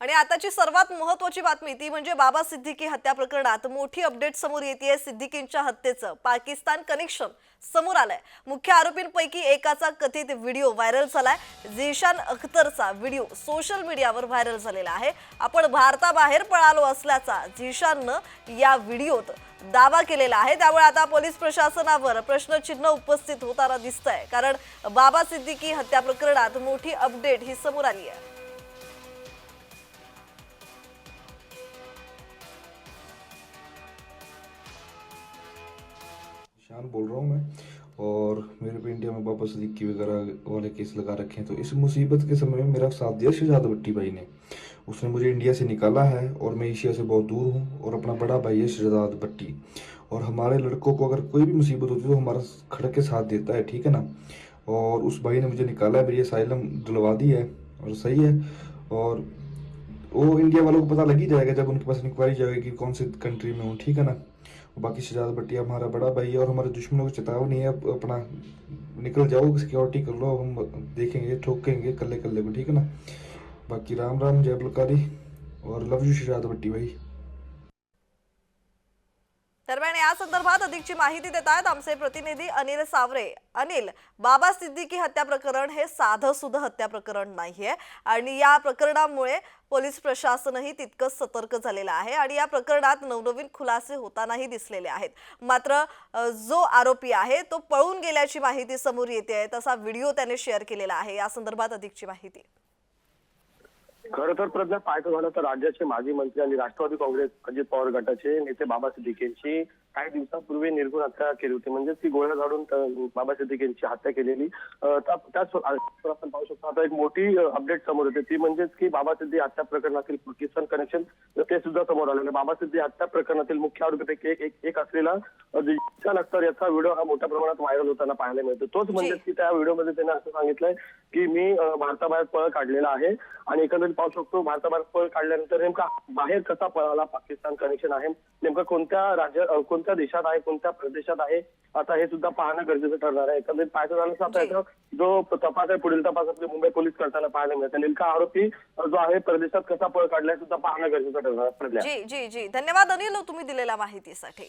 आणि आताची सर्वात महत्वाची बातमी ती म्हणजे बाबा सिद्दीकी हत्या प्रकरणात मोठी अपडेट समोर येते सिद्दीकींच्या हत्येचं. पाकिस्तान कनेक्शन समोर आलंय. मुख्य आरोपींपैकी एकाचा कथित व्हिडिओ व्हायरल झालाय. झिशान अख्तरचा व्हिडिओ सोशल मीडियावर व्हायरल झालेला आहे. आपण भारताबाहेर पळालो असल्याचा झिशाननं या व्हिडिओत दावा केलेला आहे. त्यामुळे आता पोलीस प्रशासनावर प्रश्नचिन्ह उपस्थित होताना दिसतंय. कारण बाबा सिद्दीकी हत्या प्रकरणात मोठी अपडेट ही समोर आली आहे. शान बोल रहा हूँ मैं। और मेरे पे इंडिया में बाबा सिद्दीकी वगैरह वाले केस लगा रखे हैं। तो इस मुसीबत के समय में मेरा साथ दिया शहजाद भट्टी भाई ने। उसने मुझे इंडिया से निकाला है और मैं एशिया से बहुत दूर हूँ और अपना बड़ा भाई है शहजाद भट्टी और हमारे लड़कों को अगर कोई भी मुसीबत होती है तो हमारा खड़क के साथ देता है, ठीक है ना? और उस भाई ने मुझे निकाला है, मेरी असाइलम दिलवा दी है और सही है। और वो इंडिया वालों को पता लग ही जाएगा जब उनके पास इंक्वायरी जाएगी कि कौन सी कंट्री में हूँ, ठीक है ना? बाकी शहजाद भट्टिया हमारा बड़ा भाई है और हमारे दुश्मनों को चेतावनी है अपना निकल जाओ सिक्योरिटी कर लो, हम देखेंगे, ठोकेंगे कल्ले कल्ले को, ठीक है ना? बाकी राम राम, जय बलकारी और लव यू शहजाद भट्टी भाई। दरम्यान या संदर्भात अधिकची माहिती देत आहेत आमचे प्रतिनिधी अनिल सावरे. अनिल बाबा सिद्दीकी हत्या प्रकरण हे साधं सुद्धा हत्या प्रकरण नाहीये आणि या प्रकरणामुळे पोलीस प्रशासनही तितकंच सतर्क झालेलं आहे आणि या प्रकरणात नवनवीन खुलासे होतानाही दिसलेले आहेत. मात्र जो आरोपी आहे तो पळून गेल्याची माहिती समोर येते आहे तसा व्हिडिओ त्याने शेअर केलेला आहे. या संदर्भात अधिकची माहिती. खरं तर प्रज्ञा पाहायचं झालं तर राज्याचे माजी मंत्री आणि राष्ट्रवादी काँग्रेस अजित पवार गटाचे नेते बाबा सिद्दीकेंची काही दिवसापूर्वी निर्गुण हत्या केली होती. म्हणजे ती गोळ्या झाडून बाबा सिद्दीकेंची हत्या केलेली. त्याच आपण पाहू शकतो. आता एक मोठी अपडेट समोर येते. ती म्हणजेच की बाबा सिद्दी हत्या प्रकरणातील पाकिस्तान कनेक्शन ते सुद्धा समोर आलेलं बाबा सिद्दी हत्या प्रकरणातील मुख्य आरोपीपैकी एक एक- असलेला अं, अख्तर याचा व्हिडिओ हा मोठ्या प्रमाणात व्हायरल होताना पाहायला मिळतो. तोच म्हणजे की त्या व्हिडिओमध्ये त्याने असं सांगितलंय की मी भारताबाहेर पळ काढलेला आहे. आणि एकंदरीत पाहू शकतो भारताबाहेर पळ काढल्यानंतर नेमका बाहेर कसा पळाला पाकिस्तान कनेक्शन आहे? नेमकं कोणत्या राज्य कोणत्या देशात आहे कोणत्या प्रदेशात आहे? आता हे सुद्धा पाहणं गरजेचं ठरणार आहे. एकंदरीत पाहायचं झालं आता जी. याचा जो तपास आहे पुढील तपास आपले मुंबई पोलीस करताना पाहायला मिळतं नेमका आरोपी जो आहे परदेशात कसा पळ काढलाय सुद्धा पाहणं गरजेचं ठरणार जी जी जी. धन्यवाद अनिल तुम्ही दिलेल्या माहितीसाठी.